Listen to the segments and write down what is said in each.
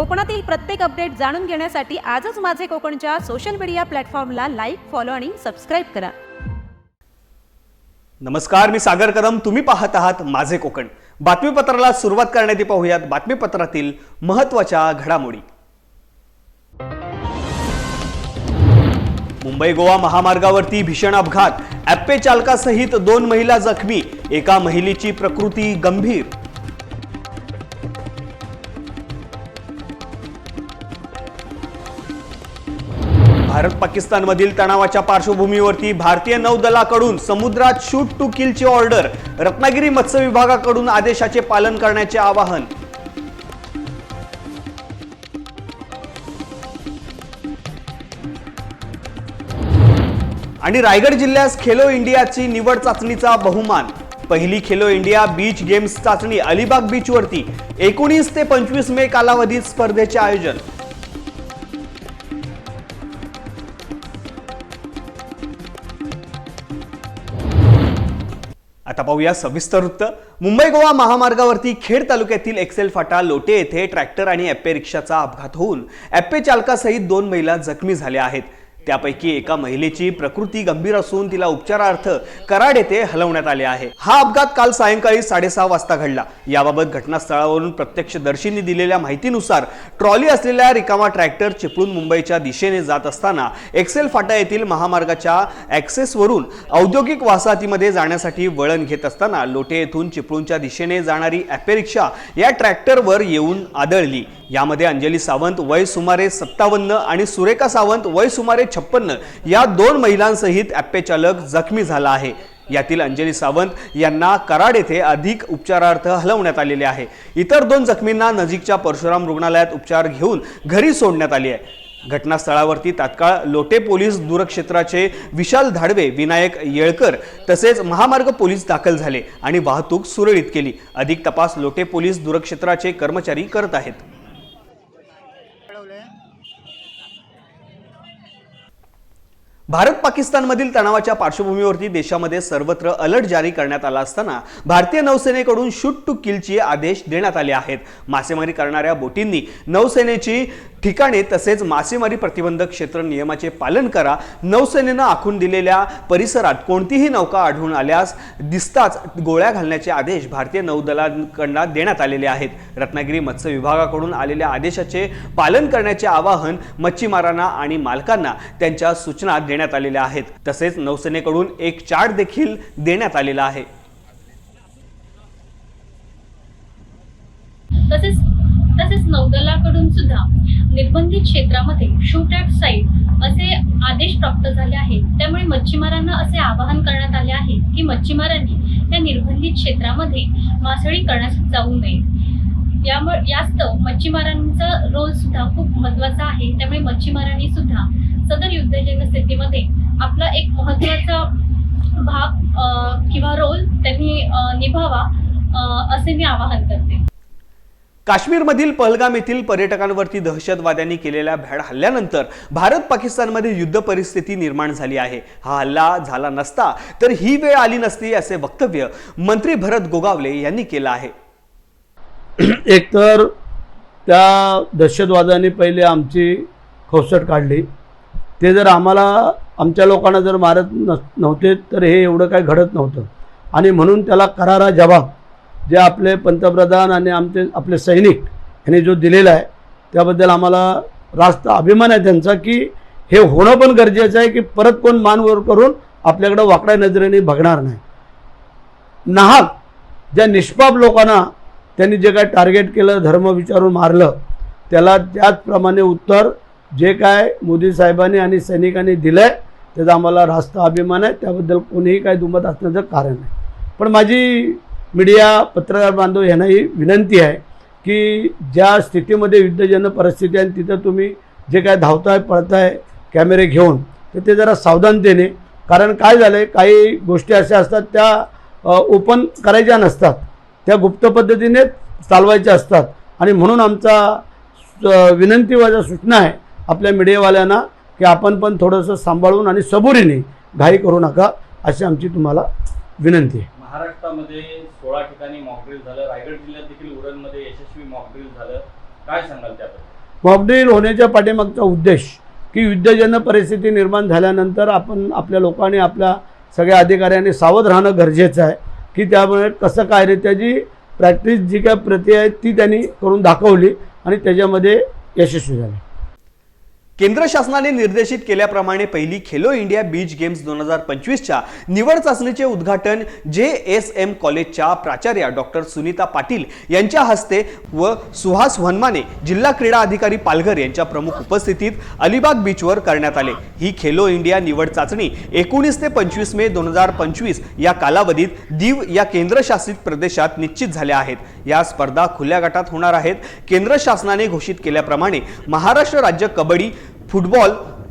कोकणातील प्रत्येक अपडेट जाणून घेण्यासाठी आजच माझे कोकणच्या सोशल मीडिया प्लॅटफॉर्मला लाईक फॉलो आणि सबस्क्राईब करा. नमस्कार मी सागर कदम. तुम्ही पाहत आहात माझे कोकण. बातमीपत्राला सुरुवात करण्यात पाहूयात बातमीपत्रातील महत्त्वाच्या घडामोडी. मुंबई गोवा महामार्गावरती भीषण अपघात. ॲप्पे चालकासहित दोन महिला जखमी. एका महिलेची प्रकृती गंभीर. भारत पाकिस्तानमधील तणावाच्या पार्श्वभूमीवरती भारतीय नौदलाकडून समुद्रात शूट टू किलची ऑर्डर रत्नागिरी मत्स्य विभागाकडून आदेशाचे पालन करण्याचे आवाहन. आणि रायगड जिल्ह्यास खेलो इंडियाची निवड चाचणीचा बहुमान. पहिली खेलो इंडिया बीच गेम्स चाचणी अलिबाग बीचवरती एकोणीस ते पंचवीस मे कालावधीत स्पर्धेचे आयोजन. पाहूया सविस्तर वृत्त. मुंबई गोवा महामार्गावरती खेड तालुक्यातील एक्सेल फाटा लोटे येथे ट्रॅक्टर आणि ॲप्पे रिक्षाचा अपघात होऊन ॲप्पे चालकासहित दोन महिला जखमी झाल्या आहेत. त्यापैकी एका महिलेची प्रकृती गंभीर असून तिला उपचारार्थ कराड येथे हलवण्यात आले आहे. हा अपघात काल सायंकाळी साडेसहा वाजता घडला. याबाबत घटनास्थळावरून प्रत्यक्षदर्शींनी दिलेल्या माहितीनुसार ट्रॉली असलेल्या रिकामा ट्रॅक्टर चिपळूण मुंबईच्या दिशेने जात असताना एक्सेल फाटा येथील महामार्गाच्या ॲक्सेसवरून औद्योगिक वसाहतीमध्ये जाण्यासाठी वळण घेत असताना लोटे येथून चिपळूणच्या दिशेने जाणारी ॲपे रिक्षा या ट्रॅक्टरवर येऊन आदळली. यामध्ये अंजली सावंत वय सुमारे सत्तावन्न आणि सुरेखा सावंत वय सुमारे छप्पन्न या दोन महिलांसहित ॲप्पे चालक जखमी झाला आहे. यातील अंजली सावंत यांना कराड येथे अधिक उपचारार्थ हलवण्यात आलेले आहे. इतर दोन जखमींना नजीकच्या परशुराम रुग्णालयात उपचार घेऊन घरी सोडण्यात आले आहे. घटनास्थळावरती तात्काळ लोटे पोलीस दूरक्षेत्राचे विशाल धाडवे विनायक येळकर तसेच महामार्ग पोलीस दाखल झाले आणि वाहतूक सुरळीत केली. अधिक तपास लोटे पोलीस दूरक्षेत्राचे कर्मचारी करत आहेत. भारत पाकिस्तानमधील तणावाच्या पार्श्वभूमीवरती देशामध्ये सर्वत्र अलर्ट जारी करण्यात आला असताना भारतीय नौसेनेकडून शूट टू किलचे आदेश देण्यात आले आहेत. मासेमारी करणाऱ्या बोटींनी नौसेनेची ठिकाणे तसेच मासेमारी प्रतिबंधक क्षेत्र नियमाचे पालन करा. नौसेनेनं आखून दिलेल्या परिसरात कोणतीही नौका आढळून आल्यास दिसताच गोळ्या घालण्याचे आदेश भारतीय नौदलाकडनं देण्यात आलेले आहेत. रत्नागिरी मत्स्य विभागाकडून आलेल्या आदेशाचे पालन करण्याचे आवाहन मच्छीमारांना आणि मालकांना त्यांच्या सूचना देण्यात आलेल्या आहेत. तसेच नौसेनेकडून एक चार्ट देखील देण्यात आलेला आहे. तसेच तसेच नौदलाकडून सुद्धा निर्बंधित क्षेत्रामध्ये शूट ॲट साईट असे आदेश प्राप्त झाले आहेत. त्यामुळे मच्छीमारांना असे आवाहन करण्यात आले आहे की मच्छीमारांनी त्या निर्बंधित क्षेत्रामध्ये मासळी करण्यास जाऊ नये. यामुळे यास्तव मच्छीमारांचा रोल सुद्धा खूप महत्त्वाचा आहे. त्यामुळे मच्छीमारांनी सुद्धा सदर युद्धजन्य स्थितीमध्ये आपला एक महत्त्वाचा भाग किंवा रोल त्यांनी निभावा असे मी आवाहन करते. काश्मीरमधील पहलगाम येथील पर्यटकांवरती दहशतवाद्यांनी केलेल्या भ्याड हल्ल्यानंतर भारत पाकिस्तानमध्ये युद्ध परिस्थिती निर्माण झाली आहे. हा हल्ला झाला नसता तर ही वेळ आली नसती असे वक्तव्य मंत्री भरत गोगावले यांनी केलं आहे. एकतर त्या दहशतवाद्यांनी पहिले आमची खवसट काढली. ते जर आम्हाला आमच्या लोकांना जर मारत नस नव्हते तर हे एवढं काही घडत नव्हतं. आणि म्हणून त्याला करारा जबाब जे आपले पंतप्रधान आणि आमचे आपले सैनिक यांनी जो दिलेला आहे त्याबद्दल आम्हाला रास्त अभिमान आहे त्यांचा की हे होणं पण गरजेचं आहे की परत कोण मानवर करून आपल्याकडं वाकड्या नजरेने बघणार नाही. नाहक ज्या निष्पाप लोकांना त्यांनी जे काय टार्गेट केलं धर्म विचारून मारलं त्याला त्याचप्रमाणे उत्तर जे काय मोदी साहेबांनी आणि सैनिकांनी दिलं आहे त्याचा आम्हाला रास्त अभिमान आहे. त्याबद्दल कोणीही काय दुमत असण्याचं कारण नाही. पण माझी मीडिया पत्रकार बांधव यांनाही विनंती आहे की ज्या स्थितीमध्ये युद्धजन्य परिस्थिती आहे आणि तिथं तुम्ही जे काय धावताय पळताय कॅमेरे घेऊन तर ते जरा सावधानतेने कारण काय झालं आहे काही गोष्टी अशा असतात त्या ओपन करायच्या नसतात. त्या गुप्त पद्धतीने चालवायच्या असतात. आणि म्हणून आमचा विनंती माझ्या सूचना आहे आपल्या मीडियावाल्यांना की आपण पण थोडंसं सांभाळून आणि सबुरीने घाई करू नका अशी आमची तुम्हाला विनंती आहे. महाराष्ट्रामध्ये सोळा ठिकाणी मॉकड्रिल झालं. रायगड जिल्ह्यात देखील उरणमध्ये यशस्वी मॉकड्रिल झालं. काय सांगाल त्याबद्दल? मॉकड्रिल होण्याच्या पाठीमागचा उद्देश की युद्धजन्य परिस्थिती निर्माण झाल्यानंतर आपण आपल्या लोकांनी आपल्या सगळ्या अधिकाऱ्यांनी सावध राहणं गरजेचं आहे. की त्यामुळे कसं काय रे त्याची प्रॅक्टिस जी काय प्रक्रिया आहे ती त्यांनी करून दाखवली आणि त्याच्यामध्ये यशस्वी झाले. केंद्र शासनाने निर्देशित केल्याप्रमाणे पहिली खेलो इंडिया बीच गेम्स दोन हजार पंचवीसच्या निवड चाचणीचे उद्घाटन जे एस एम कॉलेजच्या प्राचार्या डॉक्टर सुनीता पाटील यांच्या हस्ते व सुहास वनमाने जिल्हा क्रीडा अधिकारी पालघर यांच्या प्रमुख उपस्थितीत अलिबाग बीचवर करण्यात आले. ही खेलो इंडिया निवड चाचणी एकोणीस ते पंचवीस मे दोन हजार पंचवीस या कालावधीत दीव या केंद्रशासित प्रदेशात निश्चित झाल्या आहेत. या स्पर्धा खुल्या गटात होणार आहेत. केंद्र शासनाने घोषित केल्याप्रमाणे महाराष्ट्र राज्य कबड्डी फुटबॉल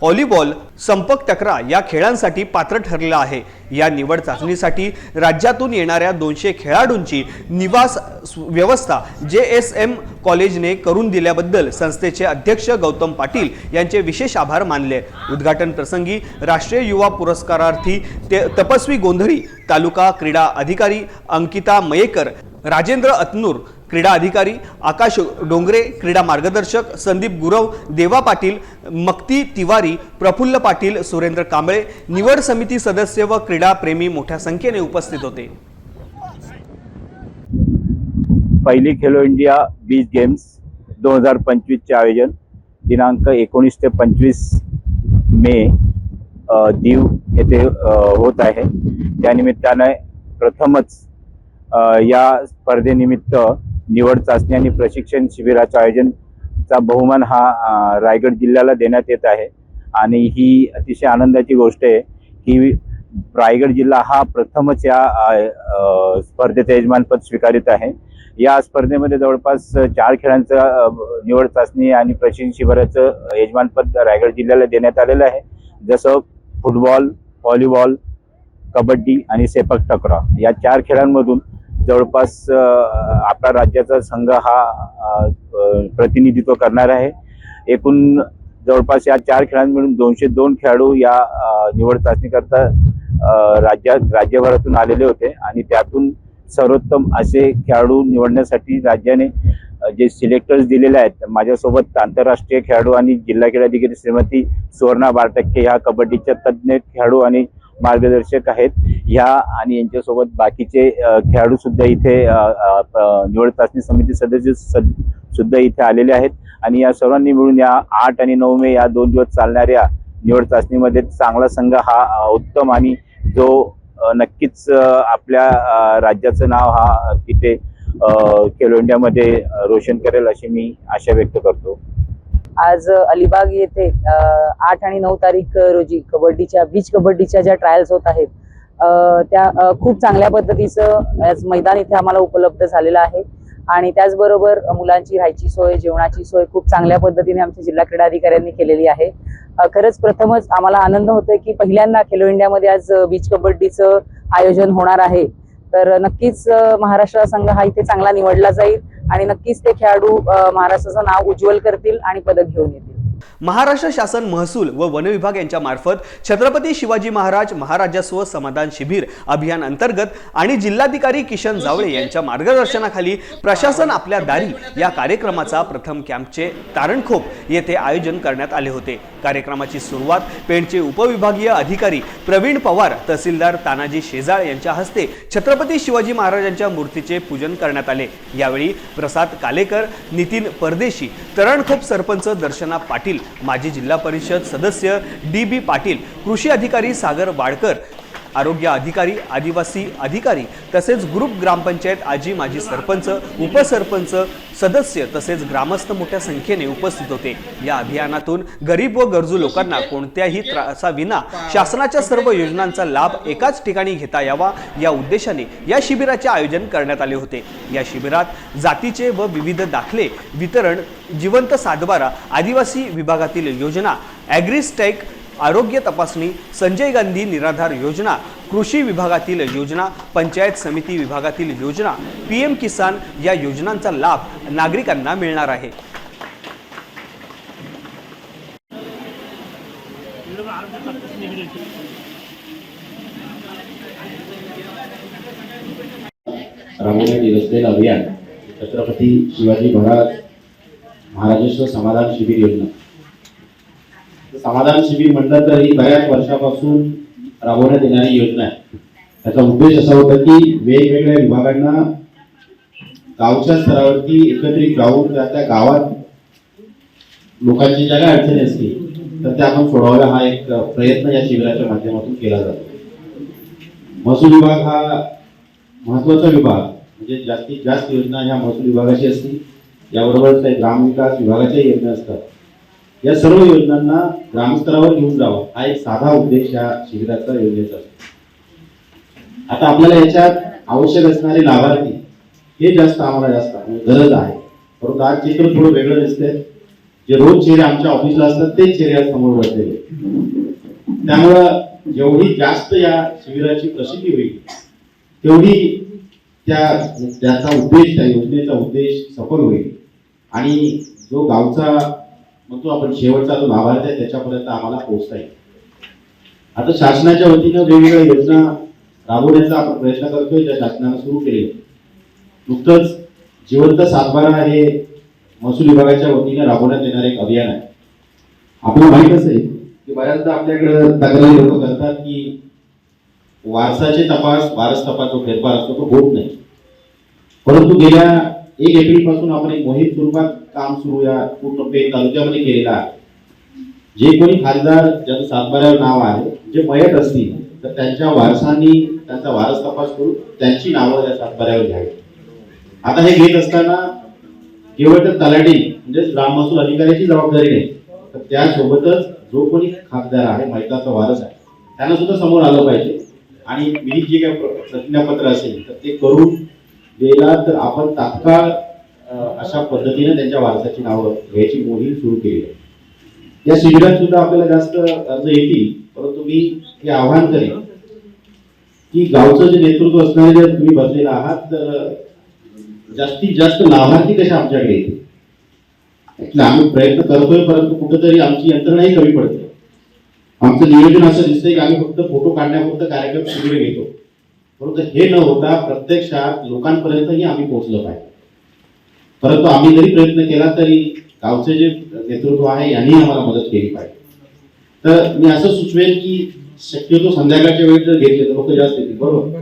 व्हॉलीबॉल संपक टकरा या खेळांसाठी पात्र ठरलेला आहे. या निवड चाचणीसाठी राज्यातून येणाऱ्या दोनशे खेळाडूंची निवास व्यवस्था जे एस एम कॉलेजने करून दिल्याबद्दल संस्थेचे अध्यक्ष गौतम पाटील यांचे विशेष आभार मानले. उद्घाटन प्रसंगी राष्ट्रीय युवा पुरस्कारार्थी ते तपस्वी गोंधळी तालुका क्रीडा अधिकारी अंकिता मयेकर राजेंद्र अतनूर क्रीडा अधिकारी आकाश डोंगरे क्रीडा मार्गदर्शक संदीप गुरव देवा पाटील मक्ती तिवारी प्रफुल्ल पाटील सुरेंद्र कांबळे निवड समिती सदस्य व क्रीडा प्रेमी मोठ्या संख्येने उपस्थित होते. पहिली खेलो इंडिया बीच गेम्स दोन हजार पंचवीसचे आयोजन. दिनांक एकोणीस ते पंचवीस मे दीव येथे होत आहे. त्यानिमित्ताने प्रथमच या स्पर्धेनिमित्त निवड चाचणी आणि प्रशिक्षण शिबिराचं आयोजनचा बहुमान हा रायगड जिल्ह्याला देण्यात येत आहे. आणि ही अतिशय आनंदाची गोष्ट आहे की रायगड जिल्हा हा प्रथमच या स्पर्धेचं यजमानपद स्वीकारित आहे. या स्पर्धेमध्ये जवळपास चार खेळांचं निवड चाचणी आणि प्रशिक्षण शिबिराचं यजमानपद रायगड जिल्ह्याला देण्यात आलेलं आहे. जसं फुटबॉल व्हॉलीबॉल कबड्डी आणि सेपक टकरा या चार खेळांमधून जवळपास आपला राज्याचा संघ हा प्रतिनिधित्व करणार आहे. एकूण जवळपास या चार खेळांमधून दोनशे दोन खेळाडू या निवड चाचणीकरता राज्यात राज्यभरातून आलेले होते आणि त्यातून सर्वोत्तम असे खेळाडू निवडण्यासाठी राज्याने जे सिलेक्टर्स दिलेले आहेत माझ्यासोबत आंतरराष्ट्रीय खेळाडू आणि जिल्हा क्रीडाधिकारी श्रीमती सुवर्णा बारटक्के ह्या कबड्डीच्या तज्ज्ञ खेळाडू आणि मार्गदर्शक आहेत. ह्या आणि यांच्यासोबत बाकीचे खेळाडू सुद्धा इथे निवड चाचणी समिती सदस्य सद- सुद्धा इथे आलेले आहेत. आणि या सर्वांनी मिळून या आठ आणि नऊ मे या दोन दिवस चालणाऱ्या निवड चाचणीमध्ये चांगला संघ हा उत्तम आणि जो नक्कीच आपल्या राज्याचं नाव हा तिथे खेलो इंडियामध्ये रोशन करेल अशी मी आशा व्यक्त करतो. आज अलिबाग येथे आठ आणि नऊ तारीख रोजी कबड्डीच्या बीच कबड्डीच्या ज्या ट्रायल्स होत आहेत त्या खूप चांगल्या पद्धतीचं आज मैदान इथे आम्हाला उपलब्ध झालेलं आहे. आणि त्याचबरोबर मुलांची राहायची सोय जेवणाची सोय खूप चांगल्या पद्धतीने आमच्या जिल्हा क्रीडा अधिकाऱ्यांनी केलेली आहे. खरंच प्रथमच आम्हाला आनंद होतोय की पहिल्यांदा खेलो इंडियामध्ये आज बीच कबड्डीचं आयोजन होणार आहे. तर नक्कीच महाराष्ट्र संघ हा इथे चांगला निवडला जाईल आणि नक्कीच ते खेळाडू महाराष्ट्राचं नाव उज्ज्वल करतील आणि पदक घेऊन येतील. महाराष्ट्र शासन महसूल व वन विभाग यांच्या मार्फत छत्रपती शिवाजी महाराज महाराजस्व समाधान शिबिर अभियान अंतर्गत आणि जिल्हाधिकारी किशन जावळे यांच्या मार्गदर्शनाखाली प्रशासन आपल्या दारी या कार्यक्रमाचा प्रथम कॅम्पचे तारणखोप येथे आयोजन करण्यात आले होते. कार्यक्रमाची सुरुवात पेणचे उपविभागीय अधिकारी प्रवीण पवार तहसीलदार तानाजी शेजाळ यांच्या हस्ते छत्रपती शिवाजी महाराजांच्या मूर्तीचे पूजन करण्यात आले. यावेळी प्रसाद कालेकर नितीन परदेशी तरणखोप सरपंच दर्शना पाटील माजी जिल्हा परिषद सदस्य डी बी पाटील कृषी अधिकारी सागर वाडकर आरोग्य अधिकारी आदिवासी अधिकारी तसेच ग्रुप ग्रामपंचायत आजी माजी सरपंच उपसरपंच सदस्य तसेच ग्रामस्थ मोठ्या संख्येने उपस्थित होते. या अभियानातून गरीब व गरजू लोकांना कोणत्याही त्रासाविना शासनाच्या सर्व योजनांचा लाभ एकाच ठिकाणी घेता यावा या उद्देशाने या शिबिराचे आयोजन करण्यात आले होते. या शिबिरात जातीचे व विविध दाखले वितरण जिवंत सातबारा आदिवासी विभागातील योजना ॲग्रिस्टेक आरोग्य तपासणी संजय गांधी निराधार योजना कृषी विभागातील योजना पंचायत समिती विभागातील योजना पी एम किसान या योजनांचा लाभ नागरिकांना मिळणार आहे. राबवण्यात येत अभियान छत्रपती शिवाजी महाराज महाराजेश्वर समाधान शिबिर योजना. समाधान शिबिर म्हटलं तर ही बऱ्याच वर्षापासून राबवण्यात येणारी योजना आहे. त्याचा उद्देश असा होता की वेगवेगळ्या विभागांना गावच्या स्तरावरती एकत्रित राहून त्या त्या गावात लोकांची ज्या काही अडचणी असतील तर त्या आपण सोडवायला हा एक प्रयत्न या शिबिराच्या माध्यमातून केला जातो. महसूल विभाग हा महत्त्वाचा विभाग म्हणजे जास्तीत जास्त योजना ह्या महसूल विभागाची असतील याबरोबरच ग्रामविकास विभागाच्या योजना असतात. या सर्व योजनांना ग्रामस्तरावर घेऊन जावं. हा एक साधा उद्देश या शिबिराचा योजनेचा असतो. आता आपल्याला याच्यात आवश्यक असणारे लाभार्थी हे जास्त आम्हाला जास्त म्हणजे गरज आहे. परंतु आज चित्र थोडं वेगळं दिसतंय जे रोज चेहरे आमच्या ऑफिसला असतात ते चेहरे आज समोर बसलेले त्यामुळं जेवढी जास्त या शिबिराची प्रसिद्धी होईल तेवढी त्या त्याचा उद्देश त्या योजनेचा उद्देश सफल होईल. आणि जो गावचा मग तो आपण शेवटचा जो लाभार्थी आहे त्याच्यापर्यंत आम्हाला पोहोचता येईल. आता शासनाच्या वतीनं वेगवेगळ्या योजना राबवण्याचा आपण प्रयत्न करतोय ज्या शासनानं सुरू केले नुकतंच जिवंत सातबारा हे महसूल विभागाच्या वतीनं राबवण्यात येणारं एक अभियान आहे. आपल्याला माहीत असेल की बऱ्याचदा आपल्याकडे तक्रारी लोक करतात की वारसाचे तपास वारस तपास जो फेरफार असतो तो होत नाही. परंतु गेल्या एक एप्रिलपासून आपण एक मोहीम स्वरूपात काम सुरू या पूर्ण पेठ तालुक्यामध्ये केलेला आहे. जे कोणी खासदार ज्याचं सातबाऱ्यावर नाव आहे जे मयत असतील तर त्यांच्या वारसांनी त्यांचा वारस तपास करून त्यांची नावं या सातबाऱ्यावर घ्यावी. आता हे घेत असताना केवळ तर तलाठी म्हणजेच ग्राम महसूल अधिकाऱ्याची जबाबदारी नाही तर त्यासोबतच जो कोणी खासदार आहे मैताचा वारस आहे त्यांना सुद्धा समोर आलं पाहिजे. आणि मी जे काही प्रतिज्ञापत्र असेल तर ते करून दिला तर आपण तात्काळ अशा पद्धतीने त्यांच्या वारसाची नावं घ्यायची मोहीम सुरू केली आहे. या शिबिरात सुद्धा आपल्याला जास्त अर्ज येतील परंतु मी हे आव्हान करेन की गावचं जे नेतृत्व असणारे जर तुम्ही बसलेला आहात तर जास्तीत जास्त लाभार्थी कशा आमच्याकडे येतील? म्हणजे आम्ही प्रयत्न करतोय परंतु कुठंतरी आमची यंत्रणाही कमी पडते. आमचं नियोजन असं दिसतंय की आम्ही फक्त फोटो काढण्यापुरतं कार्यक्रम शिबिर घेतो. परंतु हे न होता प्रत्यक्षात लोकांपर्यंतही आम्ही पोहोचलो पाहिजे. परंतु आम्ही जरी प्रयत्न केला तरी गावचे जे नेतृत्व आहे यांनी आम्हाला मदत केली पाहिजे. तर मी असं सुचवेन की शक्यतो संध्याकाळच्या वेळी जर घेतले तर लोक जास्त येतील बरोबर.